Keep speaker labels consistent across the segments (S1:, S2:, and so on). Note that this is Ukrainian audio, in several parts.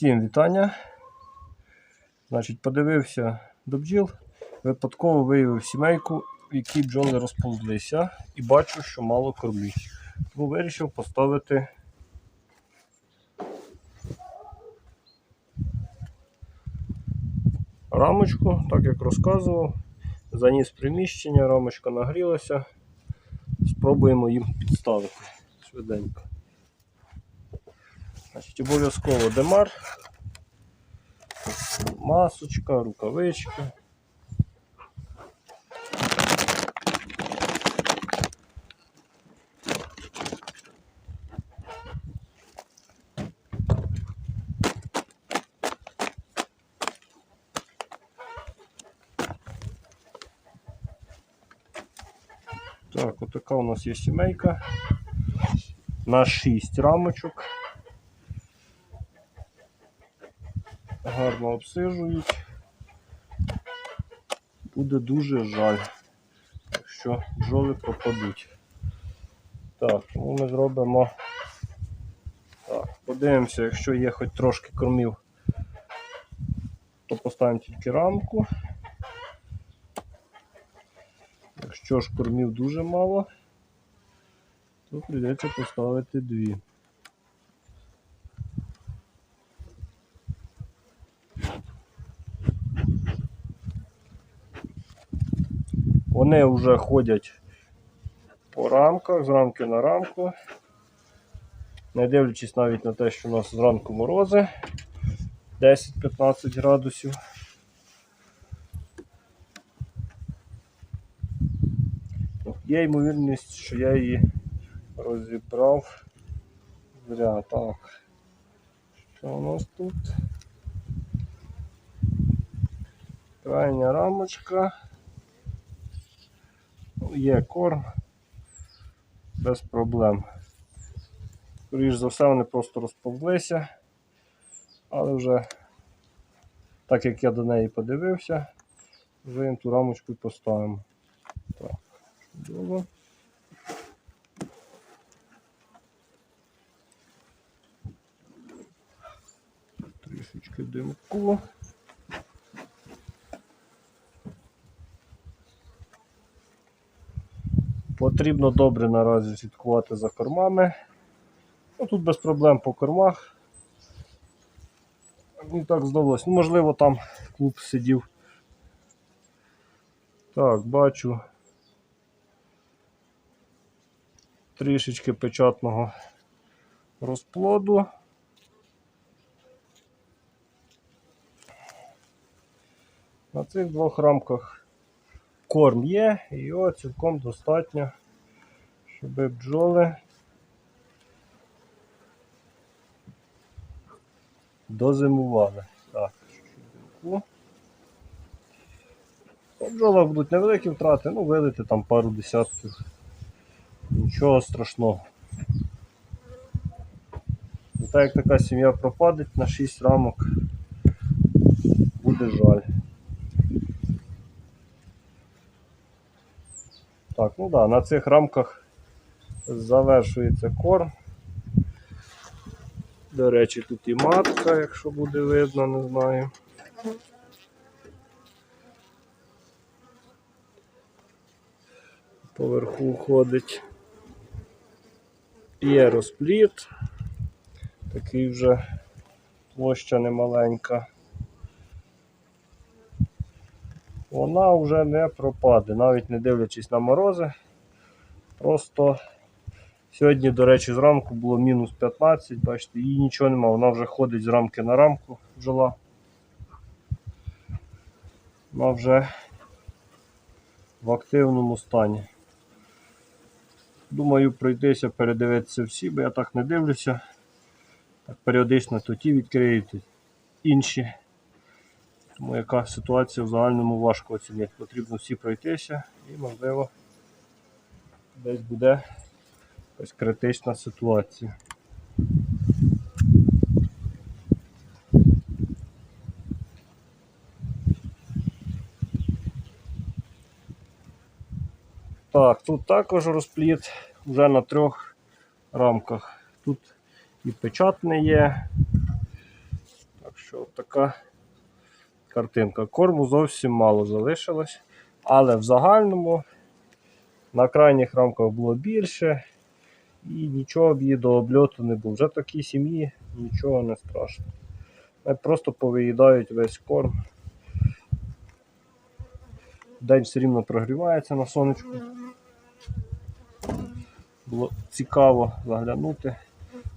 S1: Всім вітання. Значить, подивився до бджіл, випадково виявив сімейку, в якій бджоли розповзлися, і бачу, що мало кормів. Тому вирішив поставити рамочку, так як розказував. Заніс приміщення, рамочка нагрілася. Спробуємо їм підставити швиденько. Значить, обов'язково демар, масочка, рукавички. Так, отака у нас є сімейка на 6 рамочок. Гарно обсижують. Буде дуже жаль, якщо бджоли пропадуть. Так, тому ми зробимо. Так, подивимося, якщо є хоч трошки кормів, то поставимо тільки рамку. Якщо ж кормів дуже мало, то прийдеться поставити дві. Вони вже ходять по рамках, з рамки на рамку. Не дивлячись навіть на те, що у нас зранку морози 10-15 градусів. Є ймовірність, що я її розібрав. Зря так. Що у нас тут? Крайня рамочка. Є корм без проблем. Скоріше за все, вони просто розповзлися, але вже, так як я до неї подивився, вже їм ту рамочку поставимо. Так, чудово. Трішечки димку. Потрібно добре наразі слідкувати за кормами. Ну, Тут без проблем по кормах. Мені так здалося. Ну, можливо, там клуб сидів. Так, бачу. Трішечки печатного розплоду. На цих двох рамках корм є, і його цілком достатньо, щоб бджоли дозимували. Так, щоденку. У бджолах будуть невеликі втрати, ну вилити там пару десятків. Нічого страшного. І Так як така сім'я пропадить на 6 рамок, буде жаль. Так, ну да, на цих рамках завершується корм. До речі, тут і матка, якщо буде видно, не знаю. Поверху ходить. Є розпліт, такий вже площа немаленька. Вона вже не пропаде, навіть не дивлячись на морози. Просто сьогодні, до речі, зранку було мінус 15, бачите, їй нічого нема, вона вже ходить з рамки на рамку бджола. Вона вже в активному стані. Думаю, пройтися, передивитися всі, бо я так не дивлюся. Так періодично то ті відкриють, інші. Тому яка ситуація в загальному важко оцінити. Потрібно всі пройтися і, можливо, десь буде якась критична ситуація. Так, тут також розпліт вже на трьох рамках. Тут і печатний є, Так що така картинка. Корму зовсім мало залишилось, але в загальному на крайніх рамках було більше. І нічого б її до обльоту не було. Вже такій сім'ї нічого не страшно. Просто повиїдають весь корм. День все рівно прогрівається на сонечку. Було цікаво заглянути.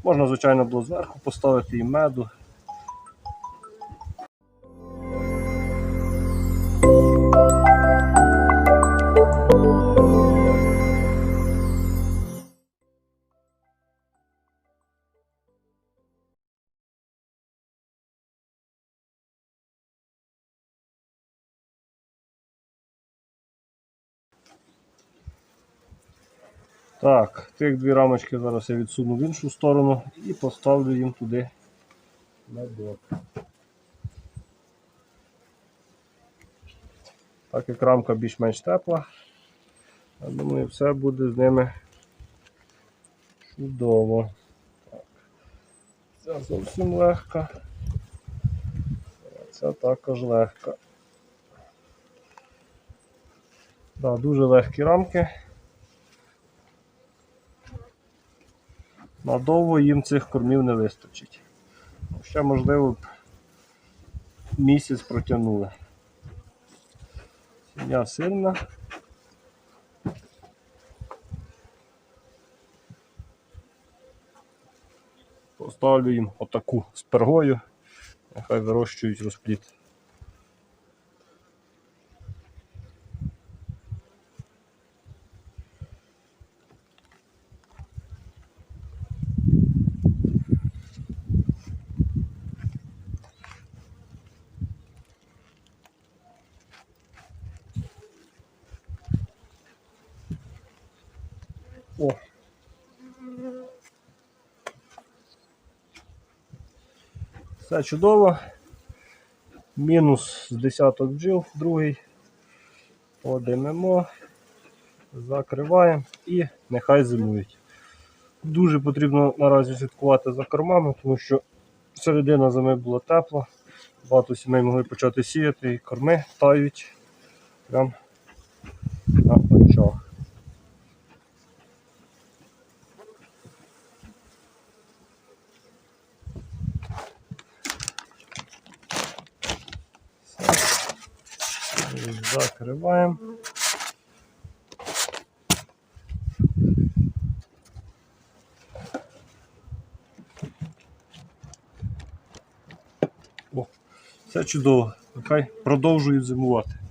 S1: Можна, звичайно, було зверху поставити і меду. Так, тих дві рамочки зараз я відсуну в іншу сторону і поставлю їм туди медок. Так як рамка більш-менш тепла, я думаю, все буде з ними чудово. Так. Ця зовсім легка. Ця також легка. Да, дуже легкі рамки. Надовго їм цих кормів не вистачить. Ще, можливо, б місяць протягнули. Сім'я сильна. Поставлю їм отаку з пергою. Нехай вирощують розплід. Все чудово. Мінус з десяток бджіл, другий. Подимемо, закриваємо і нехай зимують. Дуже потрібно наразі слідкувати за кормами, тому що середина зими була тепла. Багато сімей могли почати сіяти і корми тають прям на очах. Закриваємо. О, все чудово. Нехай продовжують зимувати.